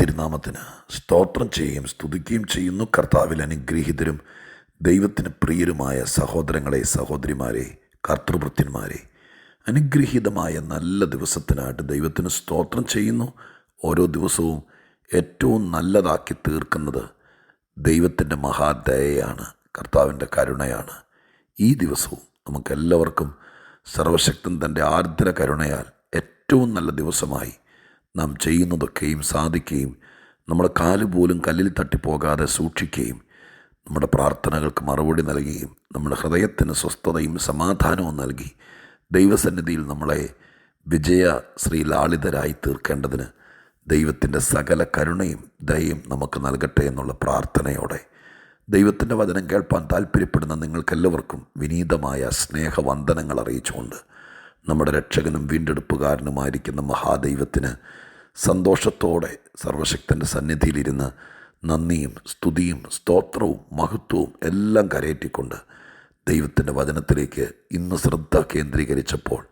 തിരുനാമത്തിന് സ്തോത്രം ചെയ്യുകയും സ്തുതിക്കുകയും ചെയ്യുന്നു. കർത്താവിൽ അനുഗ്രഹീതരും ദൈവത്തിന് പ്രിയരുമായ സഹോദരങ്ങളെ സഹോദരിമാരെ കർത്തൃഭൃത്യന്മാരെ അനുഗ്രഹീതമായ നല്ല ദിവസത്തിനായിട്ട് ദൈവത്തിന് സ്തോത്രം ചെയ്യുന്നു. ഓരോ ദിവസവും ഏറ്റവും നല്ലതാക്കി തീർക്കുന്നത് ദൈവത്തിന്റെ മഹാദയയാണ് കർത്താവിന്റെ കരുണയാണ്. ഈ ദിവസവും നമുക്കെല്ലാവർക്കും സർവശക്തൻ തന്റെ ആർദ്ര കരുണയാൽ ഏറ്റവും നല്ല ദിവസമായി നാം ചെയ്യുന്നതൊക്കെയും സാധിക്കുകയും നമ്മുടെ കാൽ പോലും കല്ലിൽ തട്ടിപ്പോകാതെ സൂക്ഷിക്കുകയും നമ്മുടെ പ്രാർത്ഥനകൾക്ക് മറുപടി നൽകുകയും നമ്മുടെ ഹൃദയത്തിന് സ്വസ്ഥതയും സമാധാനവും നൽകി ദൈവസന്നിധിയിൽ നമ്മളെ വിജയ ശ്രീലാളിതരായി തീർക്കേണ്ടതിന് ദൈവത്തിന്റെ സകല കരുണയും ദയയും നമുക്ക് നൽകട്ടെ എന്നുള്ള പ്രാർത്ഥനയോടെ ദൈവത്തിന്റെ വചനം കേൾപ്പാൻ താല്പര്യപ്പെടുന്ന നിങ്ങൾക്കെല്ലാവർക്കും വിനീതമായ സ്നേഹവന്ദനങ്ങൾ അറിയിച്ചുകൊണ്ട് നമ്മുടെ രക്ഷകനും വീണ്ടെടുപ്പുകാരനുമായിരിക്കുന്ന മഹാദൈവത്തിന് സന്തോഷത്തോടെ സർവശക്തന്റെ സന്നിധിയിലിരുന്ന് നന്ദിയും സ്തുതിയും സ്തോത്രവും മഹത്വവും എല്ലാം കരയേറ്റിക്കൊണ്ട് ദൈവത്തിന്റെ വചനത്തിലേക്ക് ഇന്ന് ശ്രദ്ധ കേന്ദ്രീകരിച്ചപ്പോൾ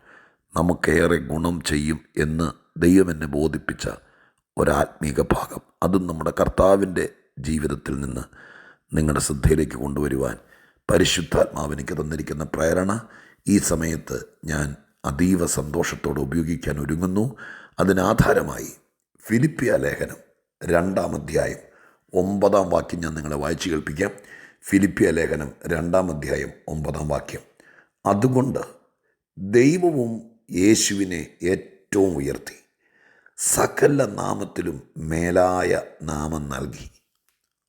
നമുക്കേറെ ഗുണം ചെയ്യും എന്ന് ദൈവം എന്നെ ബോധിപ്പിച്ച ഒരാത്മീക ഭാഗം. അതും നമ്മുടെ കർത്താവിന്റെ ജീവിതത്തിൽ നിന്ന് നിങ്ങളുടെ ശ്രദ്ധയിലേക്ക് കൊണ്ടുവരുവാൻ പരിശുദ്ധാത്മാവിനിക്ക് തന്നിരിക്കുന്ന പ്രേരണ ഈ സമയത്ത് ഞാൻ അതീവ സന്തോഷത്തോടെ ഉപയോഗിക്കാൻ ഒരുങ്ങുന്നു. അതിനാധാരമായി ഫിലിപ്പിയ ലേഖനം രണ്ടാം അധ്യായം ഒമ്പതാം വാക്യം ഞാൻ നിങ്ങളെ വായിച്ചു കേൾപ്പിക്കാം. ഫിലിപ്പിയ ലേഖനം രണ്ടാം അധ്യായം ഒമ്പതാം വാക്യം. അതുകൊണ്ട് ദൈവവും യേശുവിനെ ഏറ്റവും ഉയർത്തി സകല നാമത്തിലും മേലായ നാമം നൽകി.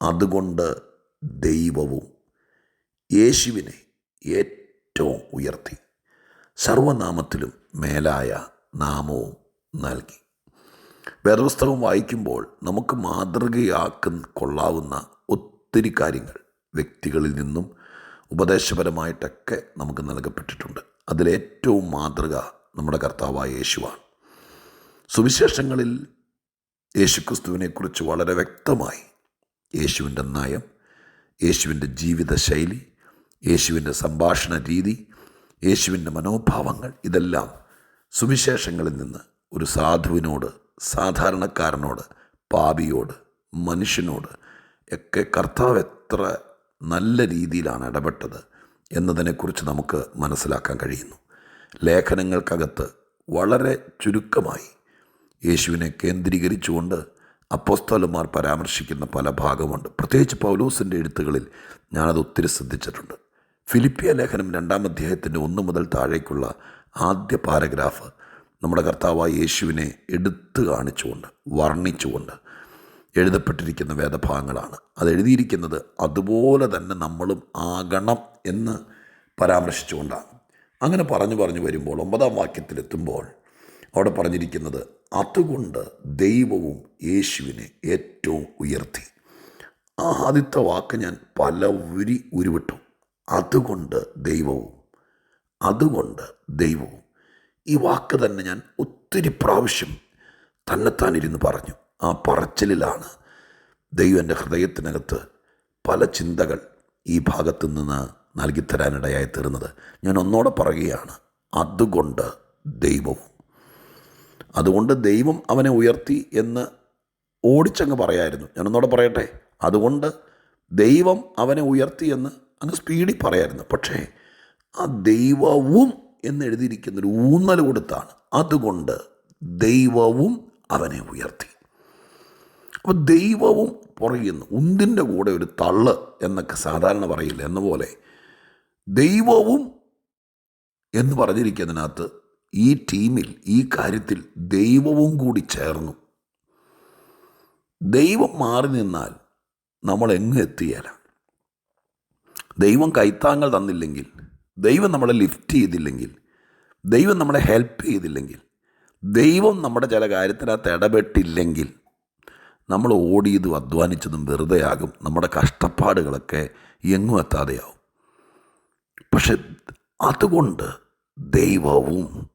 അതുകൊണ്ട് ദൈവവും യേശുവിനെ ഏറ്റവും ഉയർത്തി സർവനാമത്തിലും മേലായ നാമവും നൽകി. വേദപുസ്തകം വായിക്കുമ്പോൾ നമുക്ക് മാതൃകയാക്കുന്ന കൊള്ളാവുന്ന ഒത്തിരി കാര്യങ്ങൾ വ്യക്തികളിൽ നിന്നും ഉപദേശപരമായിട്ടൊക്കെ നമുക്ക് നൽകപ്പെട്ടിട്ടുണ്ട്. അതിലേറ്റവും മാതൃക നമ്മുടെ കർത്താവായ യേശുവാണ്. സുവിശേഷങ്ങളിൽ യേശുക്രിസ്തുവിനെക്കുറിച്ച് വളരെ വ്യക്തമായി യേശുവിന്റെ നയം യേശുവിന്റെ ജീവിതശൈലി യേശുവിന്റെ സംഭാഷണ രീതി യേശുവിന്റെ മനോഭാവങ്ങൾ ഇതെല്ലാം സുവിശേഷങ്ങളിൽ നിന്ന് ഒരു സാധുവിനോട് സാധാരണക്കാരനോട് പാപിയോട് മനുഷ്യനോട് ഒക്കെ കർത്താവ് എത്ര നല്ല രീതിയിലാണ് ഇടപെട്ടത് എന്നതിനെക്കുറിച്ച് നമുക്ക് മനസ്സിലാക്കാൻ കഴിയുന്നു. ലേഖനങ്ങൾക്കകത്ത് വളരെ ചുരുക്കമായി യേശുവിനെ കേന്ദ്രീകരിച്ചുകൊണ്ട് അപ്പോസ്തോലന്മാർ പരാമർശിക്കുന്ന പല ഭാഗമുണ്ട്. പ്രത്യേകിച്ച് പൗലോസിന്റെ എഴുത്തുകളിൽ ഞാനത് ഒത്തിരി ശ്രദ്ധിച്ചിട്ടുണ്ട്. ഫിലിപ്പിയ ലേഖനം രണ്ടാം അധ്യായത്തിന്റെ ഒന്ന് മുതൽ താഴേക്കുള്ള ആദ്യ പാരഗ്രാഫ് നമ്മുടെ കർത്താവായ യേശുവിനെ എടുത്തു കാണിച്ചുകൊണ്ട് വർണിച്ചുകൊണ്ട് എഴുതപ്പെട്ടിരിക്കുന്ന വേദഭാഗങ്ങളാണ്. അത് എഴുതിയിരിക്കുന്നത് അതുപോലെ തന്നെ നമ്മളും ആകണം എന്ന് പരാമർശിച്ചുകൊണ്ടാണ്. അങ്ങനെ പറഞ്ഞു പറഞ്ഞു വരുമ്പോൾ ഒമ്പതാം വാക്യത്തിലെത്തുമ്പോൾ അവിടെ പറഞ്ഞിരിക്കുന്നത് അതുകൊണ്ട് ദൈവവും യേശുവിനെ ഏറ്റവും ഉയർത്തി. ആ ആദ്യത്തെ വാക്ക് ഞാൻ പല ഉരി ഉരുവിട്ടു. അതുകൊണ്ട് ദൈവവും അതുകൊണ്ട് ദൈവവും. ഈ വാക്ക് തന്നെ ഞാൻ ഒത്തിരി പ്രാവശ്യം തന്നെത്താനിരുന്ന് പറഞ്ഞു. ആ പറച്ചിലിലാണ് ദൈവം എന്റെ ഹൃദയത്തിനകത്ത് പല ചിന്തകൾ ഈ ഭാഗത്തു നിന്ന് നൽകിത്തരാനിടയായി തീർന്നത്. ഞാൻ ഒന്നോടെ പറയുകയാണ് അതുകൊണ്ട് ദൈവവും. അതുകൊണ്ട് ദൈവം അവനെ ഉയർത്തി എന്ന് ഓടിച്ചങ്ങ് പറയായിരുന്നു. ഞാൻ ഞാനൊന്നോടെ പറയട്ടെ? അതുകൊണ്ട് ദൈവം അവനെ ഉയർത്തി എന്ന് അങ്ങ് സ്പീഡിൽ പറയായിരുന്നു. പക്ഷേ ആ ദൈവവും എന്ന് എഴുതിയിരിക്കുന്നൊരു ഊന്നൽ കൊടുത്താണ്. അതുകൊണ്ട് ദൈവവും അവനെ ഉയർത്തി. അപ്പോൾ ദൈവവും പറയുന്നു ഉന്തിന്റെ കൂടെ ഒരു തള്ള് എന്നൊക്കെ സാധാരണ പറയില്ല എന്ന പോലെ. ദൈവവും എന്ന് പറഞ്ഞിരിക്കുന്നതിനകത്ത് ഈ ടീമിൽ ഈ കാര്യത്തിൽ ദൈവവും കൂടി ചേർന്നു. ദൈവം മാറി നിന്നാൽ നമ്മൾ എങ്ങും എത്തിയാല? ദൈവം കൈത്താങ്ങൾ തന്നില്ലെങ്കിൽ ദൈവം നമ്മളെ ലിഫ്റ്റ് ചെയ്തില്ലെങ്കിൽ ദൈവം നമ്മളെ ഹെൽപ്പ് ചെയ്തില്ലെങ്കിൽ ദൈവം നമ്മുടെ ചില കാര്യത്തിനകത്ത് ഇടപെട്ടില്ലെങ്കിൽ നമ്മൾ ഓടിയതും അധ്വാനിച്ചതും വെറുതെയാകും. നമ്മുടെ കഷ്ടപ്പാടുകളൊക്കെ എങ്ങും എത്താതെയാവും. പക്ഷെ അതുകൊണ്ട് ദൈവവും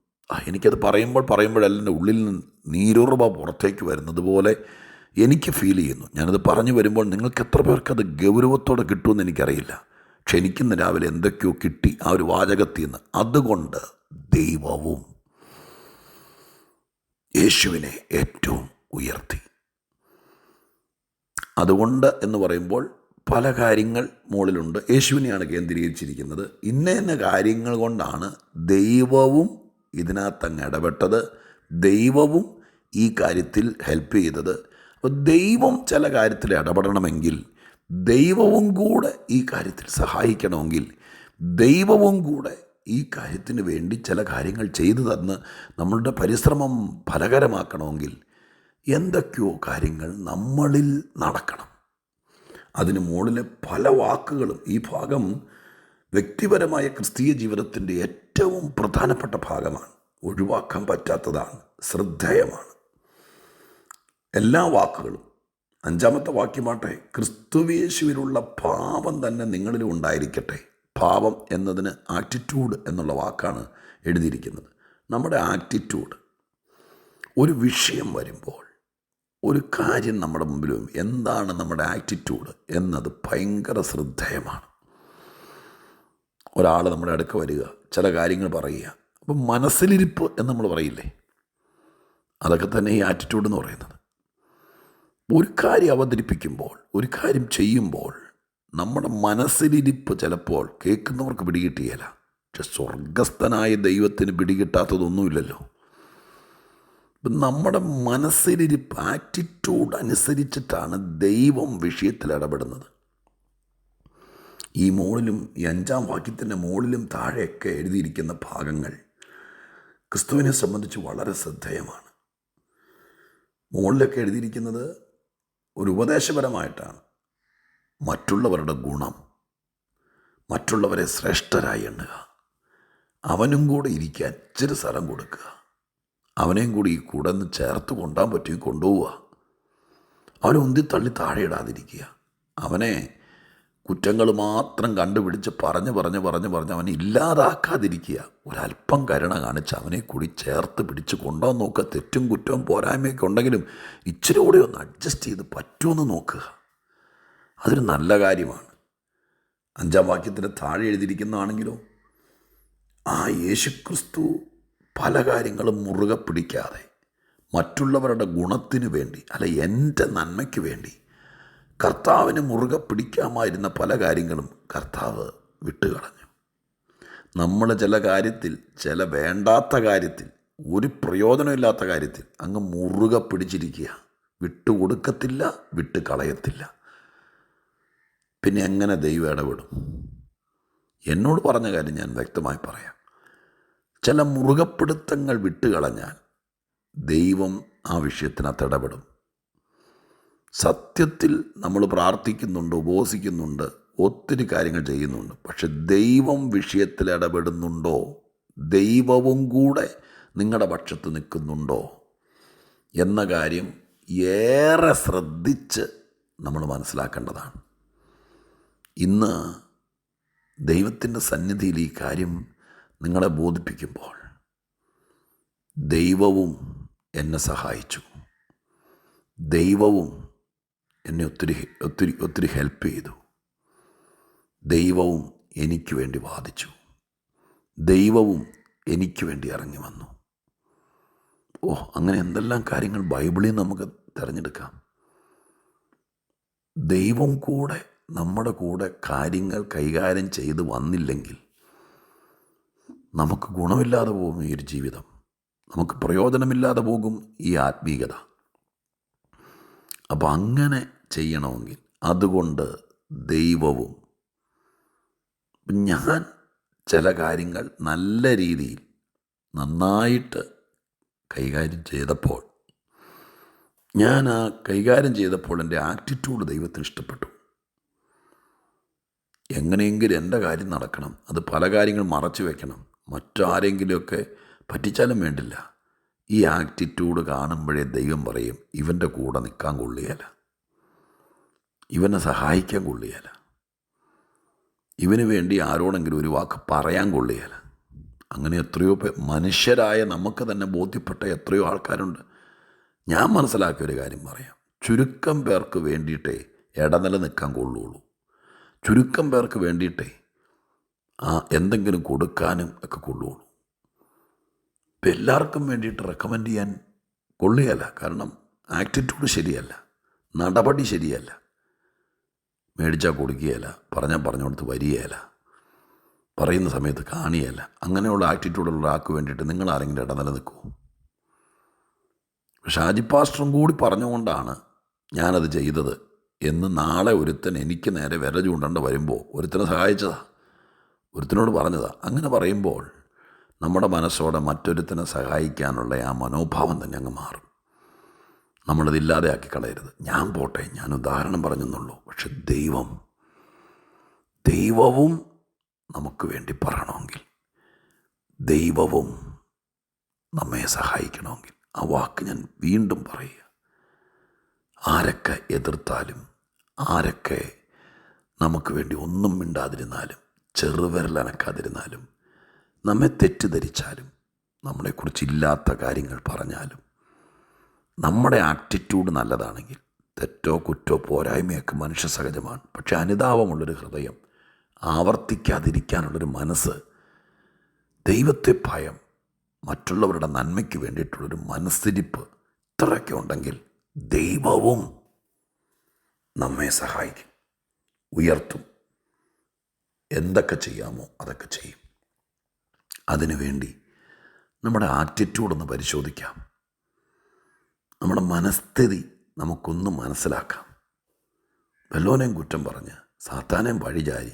എനിക്കത് പറയുമ്പോൾ പറയുമ്പോഴെല്ലാം എന്റെ ഉള്ളിൽ നിന്ന് നീരുറവ പുറത്തേക്ക് വരുന്നത് പോലെ എനിക്ക് ഫീൽ ചെയ്യുന്നു. ഞാനത് പറഞ്ഞു വരുമ്പോൾ നിങ്ങൾക്ക് എത്ര പേർക്ക് അത് ഗൗരവത്തോടെ കിട്ടുമെന്ന് എനിക്കറിയില്ല. പക്ഷെ എനിക്കിന്ന് രാവിലെ എന്തൊക്കെയോ കിട്ടി ആ ഒരു വാചകത്തിൽ നിന്ന്. അതുകൊണ്ട് ദൈവവും യേശുവിനെ ഏറ്റവും ഉയർത്തി. അതുകൊണ്ട് എന്ന് പറയുമ്പോൾ പല കാര്യങ്ങൾ മുകളിലുണ്ട്. യേശുവിനെയാണ് കേന്ദ്രീകരിച്ചിരിക്കുന്നത്. ഇന്ന ഇന്ന കാര്യങ്ങൾ കൊണ്ടാണ് ദൈവവും ഇതിനകത്തങ്ങ് ഇടപെട്ടത്. ദൈവവും ഈ കാര്യത്തിൽ ഹെൽപ്പ് ചെയ്തത്. അപ്പോൾ ദൈവം ചില കാര്യത്തിൽ ഇടപെടണമെങ്കിൽ ദൈവവും കൂടെ ഈ കാര്യത്തിൽ സഹായിക്കണമെങ്കിൽ ദൈവവും കൂടെ ഈ കാര്യത്തിന് വേണ്ടി ചില കാര്യങ്ങൾ ചെയ്തു തന്ന് നമ്മളുടെ പരിശ്രമം ഫലകരമാക്കണമെങ്കിൽ എന്തൊക്കെയോ കാര്യങ്ങൾ നമ്മളിൽ നടക്കണം. അതിന് മുകളിലെ പല വാക്കുകളും ഈ ഭാഗം വ്യക്തിപരമായ ക്രിസ്തീയ ജീവിതത്തിന്റെ ഏറ്റവും പ്രധാനപ്പെട്ട ഭാഗമാണ്. ഒഴിവാക്കാൻ പറ്റാത്തതാണ് ശ്രദ്ധേയമാണ്. എല്ലാ വാക്കുകളും അഞ്ചാമത്തെ വാക്യമാട്ടെ ക്രിസ്തുവേശുവിലുള്ള പാപം തന്നെ നിങ്ങളിലും ഉണ്ടായിരിക്കട്ടെ. ഭാവം എന്നതിന് ആറ്റിറ്റ്യൂഡ് എന്നുള്ള വാക്കാണ് എഴുതിയിരിക്കുന്നത്. നമ്മുടെ ആറ്റിറ്റ്യൂഡ് ഒരു വിഷയം വരുമ്പോൾ ഒരു കാര്യം നമ്മുടെ മുമ്പിൽ എന്താണ് നമ്മുടെ ആറ്റിറ്റ്യൂഡ് എന്നത് ഭയങ്കര ശ്രദ്ധേയമാണ്. ഒരാൾ നമ്മുടെ അടുക്ക വരിക ചില കാര്യങ്ങൾ പറയുക. അപ്പം മനസ്സിലിരിപ്പ് എന്ന് നമ്മൾ പറയില്ലേ? അതൊക്കെ തന്നെ ഈ ആറ്റിറ്റ്യൂഡ് എന്ന് പറയുന്നത്. ഒരു കാര്യം അവതരിപ്പിക്കുമ്പോൾ ഒരു കാര്യം ചെയ്യുമ്പോൾ നമ്മുടെ മനസ്സിലിരിപ്പ് ചിലപ്പോൾ കേൾക്കുന്നവർക്ക് പിടികിട്ടിയല്ല പക്ഷെ സ്വർഗസ്ഥനായ ദൈവത്തിന് പിടികിട്ടാത്തതൊന്നുമില്ലല്ലോ. ഇപ്പം നമ്മുടെ മനസ്സിലിരിപ്പ് ആറ്റിറ്റ്യൂഡ് അനുസരിച്ചിട്ടാണ് ദൈവം വിഷയത്തിൽ ഇടപെടുന്നത്. ഈ മുകളിലും ഈ അഞ്ചാം വാക്യത്തിന്റെ മുകളിലും താഴെയൊക്കെ എഴുതിയിരിക്കുന്ന ഭാഗങ്ങൾ ക്രിസ്തുവിനെ സംബന്ധിച്ച് വളരെ ശ്രദ്ധേയമാണ്. മുകളിലൊക്കെ എഴുതിയിരിക്കുന്നത് ഒരു ഉപദേശപരമായിട്ടാണ്. മറ്റുള്ളവരുടെ ഗുണം മറ്റുള്ളവരെ ശ്രേഷ്ഠരായി എണ്ണുക. അവനും കൂടെ ഇരിക്കാൻ ഇച്ചിരി സ്ഥലം കൊടുക്കുക. അവനെയും കൂടി ഈ കൂടെ നിന്ന് ചേർത്ത് കൊണ്ടാൻ പറ്റുമെങ്കിൽ കൊണ്ടുപോവുക. അവനെ ഉന്തി തള്ളി താഴെ ഇടാതിരിക്കുക. അവനെ കുറ്റങ്ങൾ മാത്രം കണ്ടുപിടിച്ച് പറഞ്ഞ് പറഞ്ഞ് പറഞ്ഞ് പറഞ്ഞ് അവനെ ഇല്ലാതാക്കാതിരിക്കുക. ഒരല്പം കരുണ കാണിച്ച് അവനെ കൂടി ചേർത്ത് പിടിച്ച് കൊണ്ടുപോകാൻ നോക്കുക. തെറ്റും കുറ്റവും പോരായ്മയൊക്കെ ഉണ്ടെങ്കിലും ഇച്ചിരി കൂടെ ഒന്ന് അഡ്ജസ്റ്റ് ചെയ്ത് പറ്റുമെന്ന് നോക്കുക. അതൊരു നല്ല കാര്യമാണ്. അഞ്ചാം വാക്യത്തിന്റെ താഴെ എഴുതിയിരിക്കുന്നതാണെങ്കിലോ ആ യേശുക്രിസ്തു പല കാര്യങ്ങളും മുറുകെ പിടിക്കാതെ മറ്റുള്ളവരുടെ ഗുണത്തിന് വേണ്ടി അല്ല എന്റെ നന്മയ്ക്ക് വേണ്ടി കർത്താവിന് മുറുകെ പിടിക്കാമായിരുന്ന പല കാര്യങ്ങളും കർത്താവ് വിട്ടുകളഞ്ഞു. നമ്മൾ ചില കാര്യത്തിൽ ചില വേണ്ടാത്ത കാര്യത്തിൽ ഒരു പ്രയോജനമില്ലാത്ത കാര്യത്തിൽ അങ്ങ് മുറുകെ പിടിച്ചിരിക്കുക വിട്ടുകൊടുക്കത്തില്ല വിട്ട് കളയത്തില്ല പിന്നെ എങ്ങനെ ദൈവം ഇടപെടും? എന്നോട് പറഞ്ഞ കാര്യം ഞാൻ വ്യക്തമായി പറയാം. ചില മുറുകപ്പിടുത്തങ്ങൾ വിട്ടുകളഞ്ഞാൽ ദൈവം ആ വിഷയത്തിനകത്ത് ഇടപെടും. സത്യത്തിൽ നമ്മൾ പ്രാർത്ഥിക്കുന്നുണ്ട് ഉപവസിക്കുന്നുണ്ട് ഒത്തിരി കാര്യങ്ങൾ ചെയ്യുന്നുണ്ട്. പക്ഷെ ദൈവം വിഷയത്തിൽ ഇടപെടുന്നുണ്ടോ? ദൈവവും കൂടെ നിങ്ങളുടെ പക്ഷത്ത് നിൽക്കുന്നുണ്ടോ? എന്ന കാര്യം ഏറെ ശ്രദ്ധിച്ച് നമ്മൾ മനസ്സിലാക്കേണ്ടതാണ്. ഇന്ന് ദൈവത്തിന്റെ സന്നിധിയിൽ ഈ കാര്യം നിങ്ങളെ ബോധിപ്പിക്കുമ്പോൾ ദൈവവും എന്നെ സഹായിച്ചു. ദൈവവും എന്നെ ഒത്തിരി ഒത്തിരി ഒത്തിരി ഹെൽപ്പ് ചെയ്തു. ദൈവവും എനിക്ക് വേണ്ടി വാദിച്ചു. ദൈവവും എനിക്ക് വേണ്ടി ഇറങ്ങി വന്നു. ഓ അങ്ങനെ എന്തെല്ലാം കാര്യങ്ങൾ ബൈബിളിൽ നമുക്ക് തിരഞ്ഞെടുക്കാം. ദൈവം കൂടെ നമ്മുടെ കൂടെ കാര്യങ്ങൾ കൈകാര്യം ചെയ്ത് വന്നില്ലെങ്കിൽ നമുക്ക് ഗുണമില്ലാതെ പോകും ഈ ഒരു ജീവിതം. നമുക്ക് പ്രയോജനമില്ലാതെ പോകും ഈ ആത്മീയത അപ്പം അങ്ങനെ ചെയ്യണമെങ്കിൽ അതുകൊണ്ട് ദൈവവും ഞാൻ ചില കാര്യങ്ങൾ നല്ല രീതിയിൽ നന്നായിട്ട് കൈകാര്യം ചെയ്തപ്പോൾ ഞാൻ ആ കൈകാര്യം ചെയ്തപ്പോൾ എന്റെ ആറ്റിറ്റ്യൂഡ് ദൈവത്തിന് ഇഷ്ടപ്പെട്ടു. എങ്ങനെയെങ്കിലും എന്റെ കാര്യം നടക്കണം. അത് പല കാര്യങ്ങൾ മറച്ചു വെക്കണം. മറ്റാരെങ്കിലുമൊക്കെ പറ്റിച്ചാലും വേണ്ടില്ല. ഈ ആറ്റിറ്റ്യൂഡ് കാണുമ്പോഴേ ദൈവം പറയും ഇവന്റെ കൂടെ നിൽക്കാൻ കൊള്ളിയല്ല ഇവനെ സഹായിക്കാൻ കൊള്ളിയല്ല ഇവന് വേണ്ടി ആരോടെങ്കിലും ഒരു വാക്ക് പറയാൻ കൊള്ളിയല്ല അങ്ങനെ എത്രയോ മനുഷ്യരായ നമുക്ക് തന്നെ ബോധ്യപ്പെട്ട എത്രയോ ആൾക്കാരുണ്ട്. ഞാൻ മനസ്സിലാക്കിയ ഒരു കാര്യം പറയാം. ചുരുക്കം പേർക്ക് വേണ്ടിയിട്ടേ ഇടനില നിൽക്കാൻ കൊള്ളുള്ളൂ. ചുരുക്കം പേർക്ക് വേണ്ടിയിട്ടേ ആ എന്തെങ്കിലും കൊടുക്കാനും ഒക്കെ കൊള്ളുള്ളൂ. ഇപ്പം എല്ലാവർക്കും വേണ്ടിയിട്ട് റെക്കമെൻഡ് ചെയ്യാൻ കൊള്ളുകയല്ല. കാരണം ആറ്റിറ്റ്യൂഡ് ശരിയല്ല. നടപടി ശരിയല്ല. മേടിച്ചാൽ കൊടുക്കുകയില്ല. പറഞ്ഞാൽ പറഞ്ഞുകൊടുത്ത് വരികയില്ല. പറയുന്ന സമയത്ത് കാണിയല്ല അങ്ങനെയുള്ള ആറ്റിറ്റ്യൂഡുള്ള ഒരാൾക്ക് വേണ്ടിയിട്ട് നിങ്ങൾ ആരെങ്കിലും ഇടനില നിൽക്കൂ ഷാജി പാസ്റ്ററും കൂടി പറഞ്ഞുകൊണ്ടാണ് ഞാനത് ചെയ്തത്. എന്ന് നാളെ ഒരുത്തൻ എനിക്ക് നേരെ വിര ചൂണ്ടണ്ട് വരുമ്പോൾ ഒരുത്തനെ സഹായിച്ചതാ. ഒരുത്തനോട് പറഞ്ഞതാ. അങ്ങനെ പറയുമ്പോൾ നമ്മുടെ മനസ്സോടെ മറ്റൊരുത്തനെ സഹായിക്കാനുള്ള ആ മനോഭാവം തന്നെ അങ്ങ് മാറും. നമ്മളത് ഇല്ലാതെയാക്കി കളയരുത്. ഞാൻ പോട്ടെ ഞാൻ ഉദാഹരണം പറഞ്ഞെന്നുള്ളൂ. പക്ഷെ ദൈവം ദൈവവും നമുക്ക് വേണ്ടി പറയണമെങ്കിൽ ദൈവവും നമ്മെ സഹായിക്കണമെങ്കിൽ ആ വാക്ക് ഞാൻ വീണ്ടും പറയുക. ആരൊക്കെ എതിർത്താലും ആരൊക്കെ നമുക്ക് വേണ്ടി ഒന്നും മിണ്ടാതിരുന്നാലും ചെറുവിരലനക്കാതിരുന്നാലും നമ്മെ തെറ്റിദ്ധരിച്ചാലും നമ്മളെക്കുറിച്ച് ഇല്ലാത്ത കാര്യങ്ങൾ പറഞ്ഞാലും നമ്മുടെ ആറ്റിറ്റ്യൂഡ് നല്ലതാണെങ്കിൽ തെറ്റോ കുറ്റോ പോരായ്മയൊക്കെ മനുഷ്യ സഹജമാണ്. പക്ഷേ അനുതാപമുള്ളൊരു ഹൃദയം ആവർത്തിക്കാതിരിക്കാനുള്ളൊരു മനസ്സ് ദൈവത്തെ ഭയം മറ്റുള്ളവരുടെ നന്മയ്ക്ക് വേണ്ടിയിട്ടുള്ളൊരു മനസ്സിരിപ്പ് ഇത്രയൊക്കെ ഉണ്ടെങ്കിൽ ദൈവവും നമ്മെ സഹായിക്കും ഉയർത്തും. എന്തൊക്കെ ചെയ്യാമോ അതൊക്കെ ചെയ്യും. അതിനുവേണ്ടി നമ്മുടെ ആറ്റിറ്റ്യൂഡൊന്ന് പരിശോധിക്കാം. നമ്മുടെ മനസ്ഥിതി നമുക്കൊന്ന് മനസ്സിലാക്കാം. വല്ലോനെയും കുറ്റം പറഞ്ഞ് സാത്താനേയും വഴിചാരി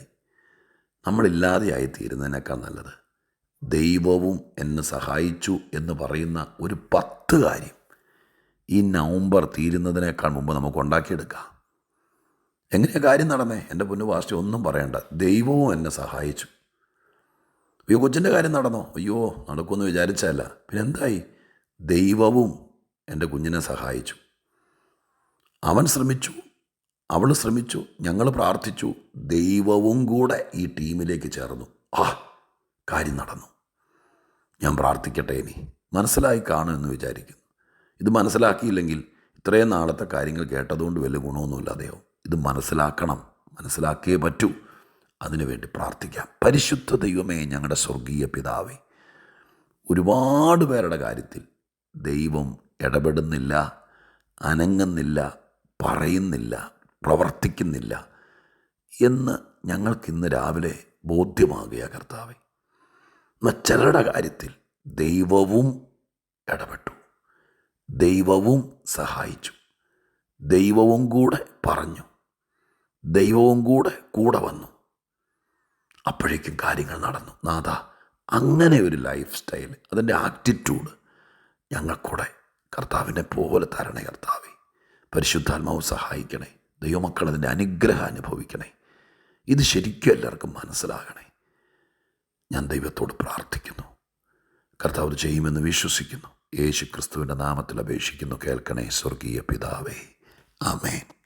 നമ്മളില്ലാതെയായി തീരുന്നതിനേക്കാൾ നല്ലത് ദൈവവും എന്നെ സഹായിച്ചു എന്ന് പറയുന്ന ഒരു പത്ത് കാര്യം ഈ നവംബർ തീരുന്നതിനേക്കാൾ മുമ്പ് നമുക്ക് ഉണ്ടാക്കിയെടുക്കാം. എങ്ങനെയാണ് കാര്യം നടന്നേ? എന്റെ പൊന്നു പാസ്റ്റ് ഒന്നും പറയണ്ട. ദൈവവും എന്നെ സഹായിച്ചു. അയ്യോ കൊച്ചിന്റെ കാര്യം നടന്നോ? അയ്യോ നടക്കുമെന്ന് വിചാരിച്ചല്ല പിന്നെ എന്തായി ദൈവവും എന്റെ കുഞ്ഞിനെ സഹായിച്ചു. അവൻ ശ്രമിച്ചു അവൾ ശ്രമിച്ചു ഞങ്ങൾ പ്രാർത്ഥിച്ചു ദൈവവും കൂടെ ഈ ടീമിലേക്ക് ചേർന്നു. ആ കാര്യം നടന്നു. ഞാൻ പ്രാർത്ഥിക്കട്ടെ ഇനി. മനസ്സിലായി കാണുമെന്ന് വിചാരിക്കുന്നു. ഇത് മനസ്സിലാക്കിയില്ലെങ്കിൽ ഇത്രയും നാളത്തെ കാര്യങ്ങൾ കേട്ടതുകൊണ്ട് വലിയ ഗുണമൊന്നുമില്ലാതെയോ ഇത് മനസ്സിലാക്കണം. മനസ്സിലാക്കിയേ പറ്റൂ. അതിനുവേണ്ടി പ്രാർത്ഥിക്കാം. പരിശുദ്ധ ദൈവമേ ഞങ്ങളുടെ സ്വർഗീയ പിതാവേ ഒരുപാട് പേരുടെ കാര്യത്തിൽ ദൈവം ഇടപെടുന്നില്ല അനങ്ങുന്നില്ല പറയുന്നില്ല പ്രവർത്തിക്കുന്നില്ല എന്ന് ഞങ്ങൾക്കിന്ന് രാവിലെ ബോധ്യമാകുക കർത്താവെ. ചിലരുടെ കാര്യത്തിൽ ദൈവവും ഇടപെട്ടു. ദൈവവും സഹായിച്ചു. ദൈവവും കൂടെ പറഞ്ഞു. ദൈവവും കൂടെ കൂടെ വന്നു. അപ്പോഴേക്കും കാര്യങ്ങൾ നടന്നു. നാഥ അങ്ങനെ ഒരു ലൈഫ് സ്റ്റൈൽ അതിന്റെ ആറ്റിറ്റ്യൂഡ് ഞങ്ങൾക്കൂടെ കർത്താവിനെ പോലെ തരണേ കർത്താവെ പരിശുദ്ധാത്മാവ് സഹായിക്കണേ. ദൈവമക്കൾ അതിന്റെ അനുഗ്രഹം അനുഭവിക്കണേ. ഇത് ശരിക്കും എല്ലാവർക്കും മനസ്സിലാകണേ. ഞാൻ ദൈവത്തോട് പ്രാർത്ഥിക്കുന്നു. കർത്താവ് ചെയ്യുമെന്ന് വിശ്വസിക്കുന്നു. യേശു ക്രിസ്തുവിന്റെ നാമത്തിൽ അപേക്ഷിക്കുന്നു. കേൾക്കണേ സ്വർഗീയ പിതാവേ. ആമേൻ.